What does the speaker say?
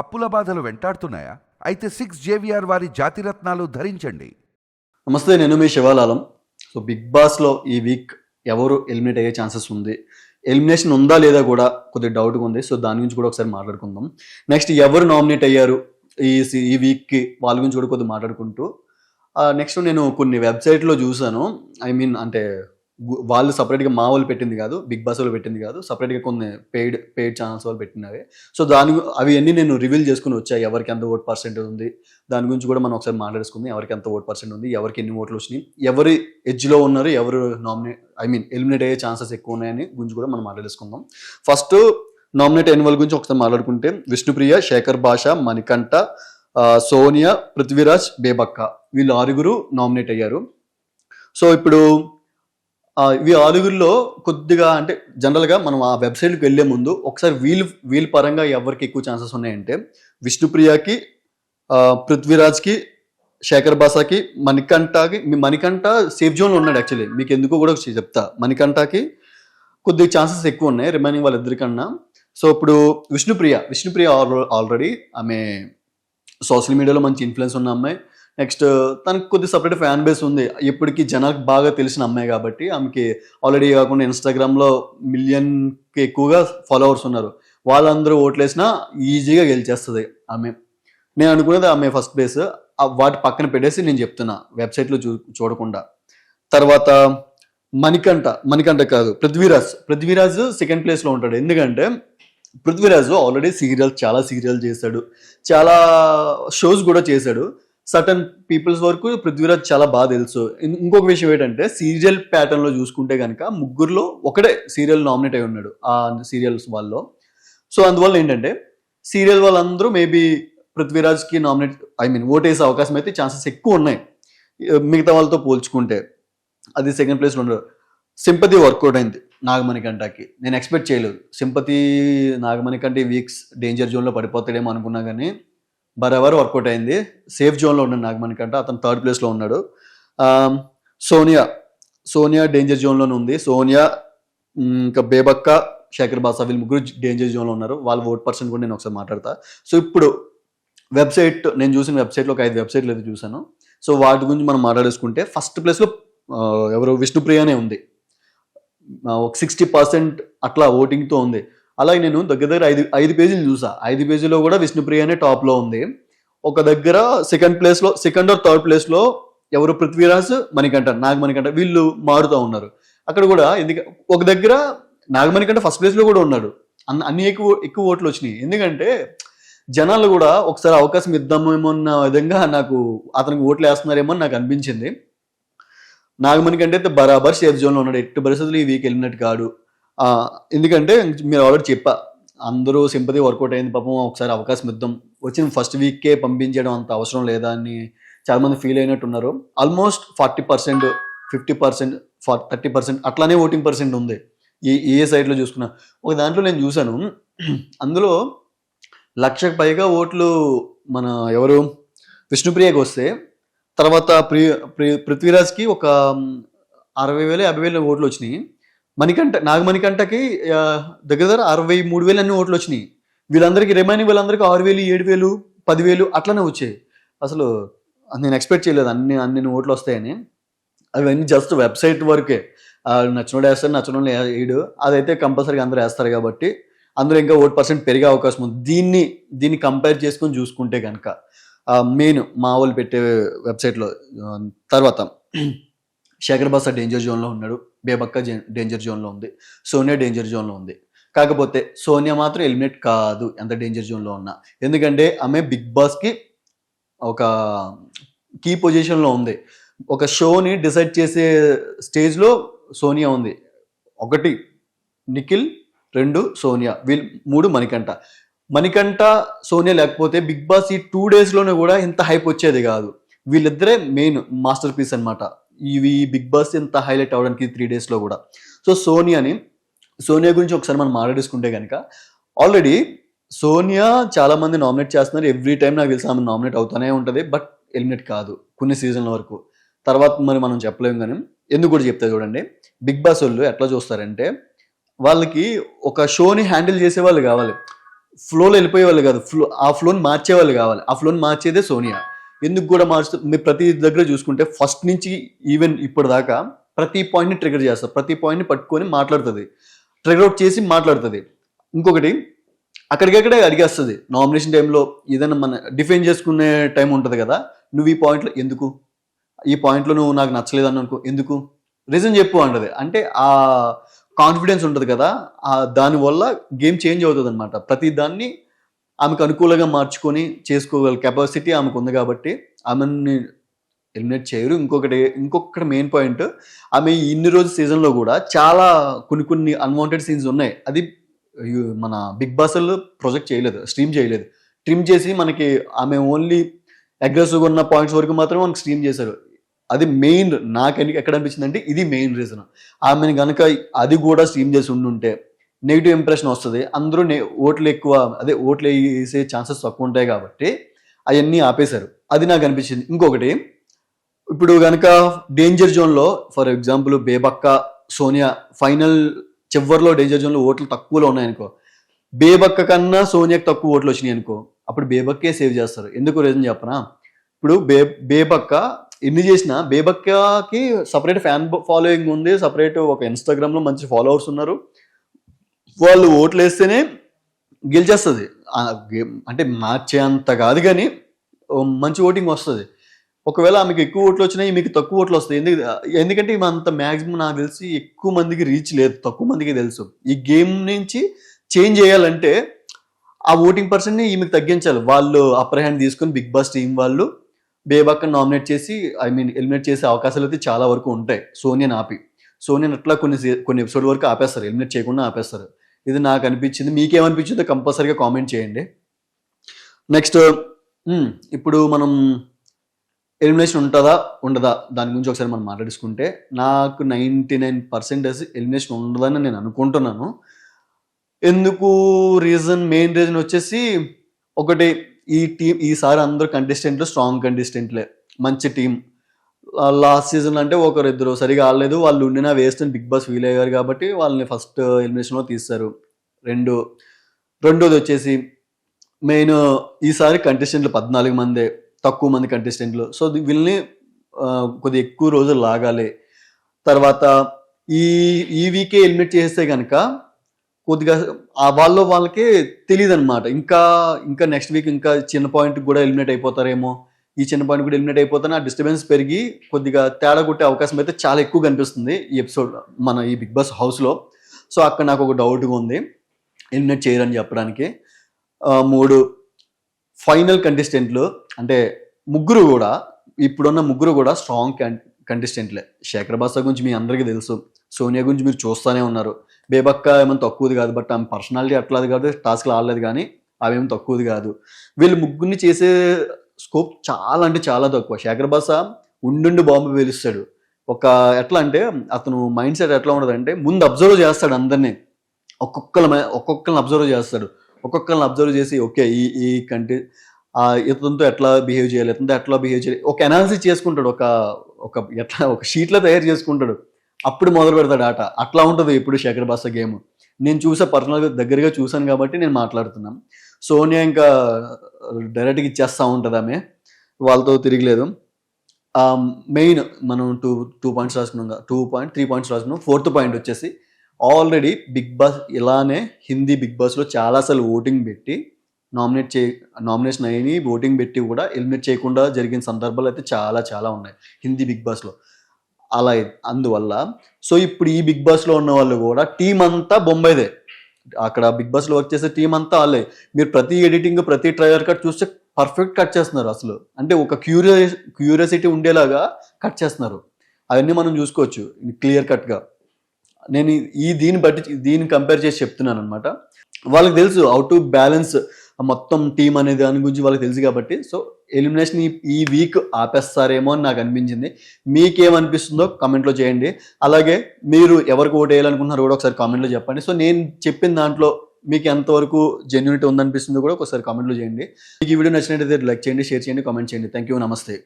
అప్పుల బాధలు వెంటాడుతున్నాయా? అయితే సిక్స్ జేవిఆర్ వారి జాతిరత్నాలు ధరించండి. నమస్తే నేను మీ శివాలాలం. సో బిగ్ బాస్లో ఈ వీక్ ఎవరు ఎలిమినేట్ అయ్యే ఛాన్సెస్ ఉంది? ఎలిమినేషన్ ఉందా లేదా కూడా కొద్దిగా డౌట్గా ఉంది. సో దాని గురించి కూడా ఒకసారి మాట్లాడుకుందాం. నెక్స్ట్ ఎవరు నామినేట్ అయ్యారు ఈ ఈ వీక్కి? వాళ్ళ గురించి కూడా కొద్దిగా మాట్లాడుకుంటూ. నెక్స్ట్ నేను కొన్ని వెబ్సైట్లో చూసాను ఐ మీన్ అంటే వాళ్ళు సపరేట్గా మా వాళ్ళు పెట్టింది కాదు బిగ్ బాస్ వాళ్ళు పెట్టింది కాదు సపరేట్గా కొన్ని పెయిడ్ పెయిడ్ ఛానల్స్ వాళ్ళు పెట్టినవి. సో దాని గు- అవి అన్నీ నేను రివీల్ చేసుకుని వచ్చాయి ఎవరికి ఎంత ఓట్ పర్సెంట్ ఉంది? దాని గురించి కూడా మనం ఒకసారి మాట్లాడుకుందాం ఎవరికి ఎంత ఓట్ పర్సెంట్ ఉంది ఎవరికి ఎన్ని ఓట్లు వచ్చినాయి ఎవరి ఎడ్జ్లో ఉన్నారు ఎవరు నామినేట్ ఐ మీన్ ఎలిమినేట్ అయ్యే ఛాన్సెస్ ఎక్కువ ఉన్నాయని గురించి కూడా మనం మాట్లాడేసుకుందాం. ఫస్ట్ నామినేట్ అయిన వాళ్ళ గురించి ఒకసారి మాట్లాడుకుంటే విష్ణుప్రియ శేఖర్ భాష మణికంఠ సోనియా పృథ్వీరాజ్ బేబక్క వీళ్ళు ఆరుగురు నామినేట్ అయ్యారు. సో ఇప్పుడు ఇవి ఆరుగురిలో కొద్దిగా అంటే జనరల్గా మనం ఆ వెబ్సైట్కి వెళ్ళే ముందు ఒకసారి వీల్ వీల్ పరంగా ఎవరికి ఎక్కువ ఛాన్సెస్ ఉన్నాయంటే విష్ణుప్రియకి పృథ్వీరాజ్కి శేఖర్ బాసాకి మణికంఠకి మీ మణికంఠ సేఫ్ జోన్లో ఉన్నాడు యాక్చువల్లీ. మీకు ఎందుకో కూడా చెప్తా. మణికంఠకి కొద్దిగా ఛాన్సెస్ ఎక్కువ ఉన్నాయి రిమైనింగ్ వాళ్ళిద్దరికన్నా. సో ఇప్పుడు విష్ణుప్రియ విష్ణుప్రియ ఆల్రెడీ ఆమె సోషల్ మీడియాలో మంచి ఇన్ఫ్లుయెన్స్ ఉన్న అమ్మాయి. నెక్స్ట్ తనకు కొద్ది సపరేట్ ఫ్యాన్ బేస్ ఉంది. ఇప్పటికీ జనాలకు బాగా తెలిసిన అమ్మాయి కాబట్టి ఆమెకి ఆల్రెడీ కాకుండా ఇన్స్టాగ్రామ్లో మిలియన్కి ఎక్కువగా ఫాలోవర్స్ ఉన్నారు. వాళ్ళందరూ ఓట్లేసినా ఈజీగా గెలిచేస్తుంది ఆమె. నేను అనుకునేది ఆమె ఫస్ట్ బేస్ వాటి పక్కన పెట్టేసి నేను చెప్తున్నా వెబ్సైట్లో చూ చూడకుండా. తర్వాత మణికంఠ మణికంఠ కాదు పృథ్వీరాజ్. పృథ్వీరాజ్ సెకండ్ ప్లేస్లో ఉంటాడు. ఎందుకంటే పృథ్వీరాజ్ ఆల్రెడీ సీరియల్స్ చాలా సీరియల్ చేశాడు. చాలా షోస్ కూడా చేశాడు. సటన్ పీపుల్స్ వరకు పృథ్వీరాజ్ చాలా బాగా తెలుసు. ఇంకొక విషయం ఏంటంటే సీరియల్ ప్యాటర్న్లో చూసుకుంటే కనుక ముగ్గురులో ఒకటే సీరియల్ నామినేట్ అయి ఉన్నాడు ఆ సీరియల్స్ వాళ్ళలో. సో అందువల్ల ఏంటంటే సీరియల్ వాళ్ళందరూ మేబీ పృథ్వీరాజ్కి నామినేట్ ఐ మీన్ ఓటేసే అవకాశం అయితే ఛాన్సెస్ ఎక్కువ ఉన్నాయి. మిగతా వాళ్ళతో పోల్చుకుంటే. అది సెకండ్ ప్లేస్లో ఉండరు. సింపతి వర్కౌట్ అయింది నాగమణికంటకి నేను ఎక్స్పెక్ట్ చేయలేదు. సింపతి నాగమణి కంటే వీక్స్ డేంజర్ జోన్లో పడిపోతాడేమో అనుకున్నా కానీ బరాబర్ వర్కౌట్ అయింది. సేఫ్ జోన్లో ఉన్నాడు నాగమణి కంటే. అతను థర్డ్ ప్లేస్లో ఉన్నాడు. సోనియా సోనియా డేంజర్ జోన్లోనే ఉంది. సోనియా ఇంకా బేబక్క శేఖర్ బాసా వీళ్ళు ముగ్గురు డేంజర్ జోన్లో ఉన్నారు. వాళ్ళ ఓట్ పర్సన్ కూడా నేను ఒకసారి మాట్లాడతా. సో ఇప్పుడు వెబ్సైట్ నేను చూసిన వెబ్సైట్లో ఒక ఐదు వెబ్సైట్లు అయితే చూశాను. సో వాటి గురించి మనం మాట్లాడేసుకుంటే ఫస్ట్ ప్లేస్లో ఎవరు? విష్ణుప్రియనే ఉంది. ఒక సిక్స్టీ పర్సెంట్ అట్లా ఓటింగ్తో ఉంది. అలాగే నేను దగ్గర దగ్గర ఐదు ఐదు పేజీలు చూసా. ఐదు పేజీలో కూడా విష్ణుప్రియనే టాప్లో ఉంది. ఒక దగ్గర సెకండ్ ప్లేస్లో సెకండ్ ఆర్ థర్డ్ ప్లేస్లో ఎవరు పృథ్వీరాజ్ మణికంఠ నాగమణికంఠ వీళ్ళు మారుతూ ఉన్నారు. అక్కడ కూడా ఎందుకంటే ఒక దగ్గర నాగమణికంఠ ఫస్ట్ ప్లేస్లో కూడా ఉన్నాడు. అన్న అన్ని ఎక్కువ ఎక్కువ ఓట్లు వచ్చినాయి. ఎందుకంటే జనాలు కూడా ఒకసారి అవకాశం ఇద్దామేమో అన్న విధంగా నాకు అతనికి ఓట్లు వేస్తున్నారేమో నాకు అనిపించింది. నాగమణి కంటే అయితే బరాబర్ సేఫ్ జోన్లో ఉన్నాడు. ఎట్టి పరిస్థితులు ఈ వీక్ వెళ్ళినట్టు కాడు. ఎందుకంటే మీరు ఆల్రెడీ చెప్పా అందరూ సింపతి వర్కౌట్ అయింది పాపం ఒకసారి అవకాశం ఇద్దాం. వచ్చిన ఫస్ట్ వీక్కే పంపించడం అంత అవసరం లేదా అని చాలామంది ఫీల్ అయినట్టు ఉన్నారు almost forty percent fifty percent far thirty percent అట్లానే ఓటింగ్ పర్సెంట్ ఉంది. ఈ ఏ సైడ్లో చూసుకున్నా. ఒక దాంట్లో నేను చూశాను అందులో లక్షకు పైగా ఓట్లు మన ఎవరు? విష్ణుప్రియకి వస్తే తర్వాత ప్రి ప్రి- పృథ్వీరాజ్కి ఒక అరవై వేలు యాభై వేలు ఓట్లు వచ్చినాయి. మణికంఠ నాగమణికంఠకి దగ్గర దగ్గర అరవై మూడు వేలు అన్ని ఓట్లు వచ్చినాయి. వీళ్ళందరికీ రిమైనింగ్ వీళ్ళందరికీ ఆరు వేలు ఏడు వేలు పదివేలు అట్లనే వచ్చాయి. అసలు నేను ఎక్స్పెక్ట్ చేయలేదు అన్ని అన్ని ఓట్లు వస్తాయని. అవన్నీ జస్ట్ వెబ్సైట్ వరకే. నచ్చినోడు వేస్తారు నచ్చినోళ్ళు వేయడు అదైతే కంపల్సరీగా అందరూ వేస్తారు కాబట్టి అందరూ ఇంకా ఓట్ పర్సెంట్ పెరిగే అవకాశం ఉంది. దీన్ని దీన్ని కంపేర్ చేసుకొని చూసుకుంటే కనుక మెయిన్ మా వాళ్ళు పెట్టే వెబ్సైట్లో తర్వాత శేఖర్ బాసా డేంజర్ జోన్లో ఉన్నాడు బేబక్క డేంజర్ జోన్లో ఉంది సోనియా డేంజర్ జోన్లో ఉంది. కాకపోతే సోనియా మాత్రం ఎలిమినేట్ కాదు ఎంత డేంజర్ జోన్లో ఉన్నా. ఎందుకంటే ఆమె బిగ్ బాస్కి ఒక కీ పొజిషన్లో ఉంది. ఒక షోని డిసైడ్ చేసే స్టేజ్లో సోనియా ఉంది. ఒకటి నిఖిల్ రెండు సోనియా వీళ్ళు మూడు మణికంఠ. మణికంఠ సోనియా లేకపోతే బిగ్ బాస్ ఈ టూ డేస్లోనే కూడా ఇంత హైప్ వచ్చేది కాదు. వీళ్ళిద్దరే మెయిన్ మాస్టర్ పీస్ అనమాట ఇవి బిగ్ బాస్ ఇంత హైలైట్ అవడానికి త్రీ డేస్లో కూడా. సో సోనియాని సోనియా గురించి ఒకసారి మనం మాట్లాడేసుకుంటే కనుక ఆల్రెడీ సోనియా చాలా మంది నామినేట్ చేస్తున్నారు. ఎవ్రీ టైం నాకు తెలిసి ఆమె నామినేట్ అవుతూనే ఉంటుంది బట్ ఎలిమినేట్ కాదు. కొన్ని సీజన్ల వరకు. తర్వాత మరి మనం చెప్పలేము కానీ ఎందుకు కూడా చెప్తా చూడండి. బిగ్ బాస్ వాళ్ళు ఎట్లా చూస్తారంటే వాళ్ళకి ఒక షోని హ్యాండిల్ చేసే వాళ్ళు కావాలి. ఫ్లోలో వెళ్ళిపోయే వాళ్ళు కాదు. ఫ్లో ఆ ఫ్లోని మార్చేవాళ్ళు కావాలి. ఆ ఫ్లోని మార్చేదే సోనియా. ఎందుకు కూడా మార్చు మీరు ప్రతి దగ్గర చూసుకుంటే ఫస్ట్ నుంచి ఈవెన్ ఇప్పటిదాకా ప్రతి పాయింట్ని ట్రిగర్ చేస్తారు. ప్రతి పాయింట్ని పట్టుకొని మాట్లాడుతుంది. ట్రిగర్ అవుట్ చేసి మాట్లాడుతుంది. ఇంకొకటి అక్కడికక్కడే అడిగేస్తుంది. నామినేషన్ టైంలో ఏదైనా మన డిఫెండ్ చేసుకునే టైం ఉంటుంది కదా నువ్వు ఈ పాయింట్లో ఎందుకు? ఈ పాయింట్లో నువ్వు నాకు నచ్చలేదు అని అనుకో ఎందుకు? రీజన్ చెప్పు అంటది. అంటే ఆ కాన్ఫిడెన్స్ ఉంటుంది కదా ఆ దానివల్ల గేమ్ చేంజ్ అవుతుంది అనమాట ప్రతి దాన్ని ఆమెకు అనుకూలంగా మార్చుకొని చేసుకోగల కెపాసిటీ ఆమెకు ఉంది కాబట్టి ఆమెని ఎలిమినేట్ చేయరు. ఇంకొకటి ఇంకొకటి మెయిన్ పాయింట్ ఆమె ఇన్ని రోజు సీజన్లో కూడా చాలా కొన్ని కొన్ని అన్వాంటెడ్ సీన్స్ ఉన్నాయి. అది మన బిగ్ బాస్లో ప్రొజెక్ట్ చేయలేదు స్ట్రీమ్ చేయలేదు. ట్రిమ్ చేసి మనకి ఆమె ఓన్లీ అగ్రెసివ్గా ఉన్న పాయింట్స్ వరకు మాత్రమే మనకి స్ట్రీమ్ చేశారు. అది మెయిన్ నాకు ఎన్ని- ఎక్కడ అనిపించింది అంటే ఇది మెయిన్ రీజన్ ఆమెను కనుక అది కూడా స్ట్రీమ్ చేసి ఉండుంటే నెగిటివ్ ఇంప్రెషన్ వస్తుంది. అందరూ నే- ఓట్లు ఎక్కువ అదే ఓట్లు వేసే ఛాన్సెస్ తక్కువ ఉంటాయి కాబట్టి అవన్నీ ఆపేశారు. అది నాకు అనిపించింది. ఇంకొకటి ఇప్పుడు కనుక డేంజర్ జోన్లో for example Bebakka Sonia final చివరిలో డేంజర్ జోన్లో ఓట్లు తక్కువలో ఉన్నాయనుకో బేబక్క కన్నా సోనియాకి తక్కువ ఓట్లు వచ్చినాయి అనుకో అప్పుడు బేబక్కే సేవ్ చేస్తారు. ఎందుకు రీజన్ చెప్పనా? ఇప్పుడు బే బేబక్క ఎన్ని చేసినా బేబక్కకి సపరేట్ ఫ్యాన్ ఫాలోయింగ్ ఉంది సపరేట్ ఒక ఇన్స్టాగ్రామ్లో మంచి ఫాలోవర్స్ ఉన్నారు. వాళ్ళు ఓట్లు వేస్తేనే గెలిచేస్తుంది గేమ్ అంటే మార్చే అంత కాదు కానీ మంచి ఓటింగ్ వస్తుంది. ఒకవేళ ఆమెకు ఎక్కువ ఓట్లు వచ్చినాయి మీకు తక్కువ ఓట్లు వస్తాయి. ఎందుకు ఎందుకంటే ఈమె అంత మ్యాక్సిమం నాకు తెలిసి ఎక్కువ మందికి రీచ్ లేదు తక్కువ మందికి తెలుసు. ఈ గేమ్ నుంచి చేంజ్ చేయాలంటే ఆ ఓటింగ్ పర్సన్ని ఈమెకు తగ్గించాలి. వాళ్ళు అప్పర్ హ్యాండ్ తీసుకొని బిగ్ బాస్ టీం వాళ్ళు బేబక్క నామినేట్ చేసి ఐ మీన్ ఎలిమినేట్ చేసే అవకాశాలు అయితే చాలా వరకు ఉంటాయి. సోనియాని ఆపి. సోనియాని అట్లా కొన్ని కొన్ని ఎపిసోడ్ వరకు ఆపేస్తారు. ఎలిమినేట్ చేయకుండా ఆపేస్తారు. ఇది నాకు అనిపించింది. మీకేమనిపించిందో కంపల్సరీగా కామెంట్ చేయండి. నెక్స్ట్ ఇప్పుడు మనం ఎలిమినేషన్ ఉంటుందా ఉండదా? దాని గురించి ఒకసారి మనం మాట్లాడుకుంటే నాకు నైంటీ నైన్ పర్సెంటేజ్ ఎలిమినేషన్ ఉండదని నేను అనుకుంటున్నాను. ఎందుకు రీజన్ మెయిన్ రీజన్ వచ్చేసి ఒకటి ఈ టీం ఈసారి అందరూ కంటెస్టెంట్లు స్ట్రాంగ్ కంటెస్టెంట్లే మంచి టీం. లాస్ట్ సీజన్ అంటే ఒకరిద్దరు సరిగా ఆడలేదు. వాళ్ళు ఉండినా వేస్ట్ అని బిగ్ బాస్ ఫీల్ అయ్యారు కాబట్టి వాళ్ళని ఫస్ట్ ఎలిమినేషన్లో తీస్తారు. రెండు రెండోది వచ్చేసి మెయిన్ ఈసారి కంటెస్టెంట్లు పద్నాలుగు మందే తక్కువ మంది కంటెస్టెంట్లు సో వీళ్ళని కొద్ది కొద్దిగా ఎక్కువ రోజులు లాగాలి. తర్వాత ఈ ఈ వీకే ఎలిమినేట్ చేస్తే కనుక కొద్దిగా ఆ వాళ్ళు వాళ్ళకి తెలియదు అనమాట ఇంకా ఇంకా నెక్స్ట్ వీక్ ఇంకా చిన్న పాయింట్ కూడా ఎలిమినేట్ అయిపోతారేమో. ఈ చిన్న పాయింట్ కూడా ఎలిమినేట్ అయిపోతానే. ఆ డిస్టర్బెన్స్ పెరిగి కొద్దిగా తేడా కొట్టే అవకాశం అయితే చాలా ఎక్కువ కనిపిస్తుంది ఈ ఎపిసోడ్ మన ఈ బిగ్ బాస్ హౌస్లో. సో అక్కడ నాకు ఒక డౌట్గా ఉంది. ఎలిమినేట్ చేయరని చెప్పడానికి. మూడు ఫైనల్ కంటెస్టెంట్లు అంటే ముగ్గురు కూడా ఇప్పుడున్న ముగ్గురు కూడా స్ట్రాంగ్ కంటెస్టెంట్లే. శేఖర్ బాసా గురించి మీ అందరికీ తెలుసు. సోనియా గురించి మీరు చూస్తూనే ఉన్నారు. బేబక్క ఏమైనా తక్కువది కాదు బట్ ఆమె పర్సనాలిటీ అట్లాది కాదు టాస్క్లు ఆడలేదు కానీ అవేమి తక్కువది కాదు. వీళ్ళు ముగ్గురిని చేసే స్కోప్ చాలా అంటే చాలా తక్కువ. శేఖర్ బాసా ఉండుండి బాంబు పేలుస్తాడు. ఒక ఎట్లా అంటే అతను మైండ్ సెట్ ఎట్లా ఉండదంటే ముందు అబ్జర్వ్ చేస్తాడు అందరినీ. ఒక్కొక్కరి ఒక్కొక్కరిని అబ్జర్వ్ చేస్తాడు. ఒక్కొక్కరిని అబ్జర్వ్ చేసి ఓకే ఈ ఈ కంటి ఆ ఇతనితో ఎట్లా బిహేవ్ చేయాలి ఇతనితో ఎట్లా బిహేవ్ చేయాలి ఒక అనాలిసిస్ చేసుకుంటాడు. ఒక ఒక ఎట్లా ఒక షీట్లో తయారు చేసుకుంటాడు. అప్పుడు మొదలు పెడతాడు ఆట. అట్లా ఉంటుంది ఇప్పుడు శేఖర్ బాస గేమ్. నేను చూసా పర్సనల్గా దగ్గరగా చూశాను కాబట్టి నేను మాట్లాడుతున్నాను. సోనియా ఇంకా డైరెక్ట్గా ఇచ్చేస్తూ ఉంటుంది ఆమె. వాళ్ళతో తిరగలేదు. మెయిన్ మనం టూ టూ పాయింట్స్ రాసుకున్నాం టూ పాయింట్ త్రీ పాయింట్స్ రాసుకున్నాం. ఫోర్త్ పాయింట్ వచ్చేసి ఆల్రెడీ బిగ్ బాస్ ఇలానే హిందీ బిగ్ బాస్లో చాలాసార్లు ఓటింగ్ పెట్టి నామినేట్ చే నామినేషన్ అయ్యి ఓటింగ్ పెట్టి కూడా ఎలిమినేట్ చేయకుండా జరిగిన సందర్భాలు అయితే చాలా చాలా ఉన్నాయి హిందీ బిగ్ బాస్లో. అలా అందువల్ల సో ఇప్పుడు ఈ బిగ్ బాస్లో ఉన్న వాళ్ళు కూడా టీం అంతా బొంబాయిదే. అక్కడ బిగ్ బాస్లో వర్క్ చేసే టీం అంతా వాళ్ళే. మీరు ప్రతి ఎడిటింగ్ ప్రతి ట్రైలర్ కట్ చూస్తే పర్ఫెక్ట్ కట్ చేస్తున్నారు అసలు. అంటే ఒక క్యూరియస్ క్యూరియాసిటీ ఉండేలాగా కట్ చేస్తున్నారు. అవన్నీ మనం చూసుకోవచ్చు క్లియర్ కట్గా నేను ఈ- ఈ దీన్ని బట్టి దీన్ని కంపేర్ చేసి చెప్తున్నాను అనమాట వాళ్ళకి తెలుసు హౌ టు బ్యాలెన్స్ మొత్తం టీం అనే దాని గురించి వాళ్ళకి తెలుసు కాబట్టి సో ఎలిమినేషన్ ఈ వీక్ ఆపేస్తారేమో అని నాకు అనిపించింది. మీకేమనిపిస్తుందో కామెంట్లో చేయండి. అలాగే మీరు ఎవరికి ఓట్ వేయాలనుకుంటున్నారో కూడా ఒకసారి కామెంట్లో చెప్పండి. సో నేను చెప్పిన దాంట్లో మీకు ఎంతవరకు జెన్యునిటీ ఉందనిపిస్తుందో కూడా ఒకసారి కామెంట్లో చేయండి. మీకు ఈ వీడియో నచ్చినట్టయితే లైక్ చేయండి షేర్ చేయండి కామెంట్ చేయండి. థ్యాంక్ యూ నమస్తే.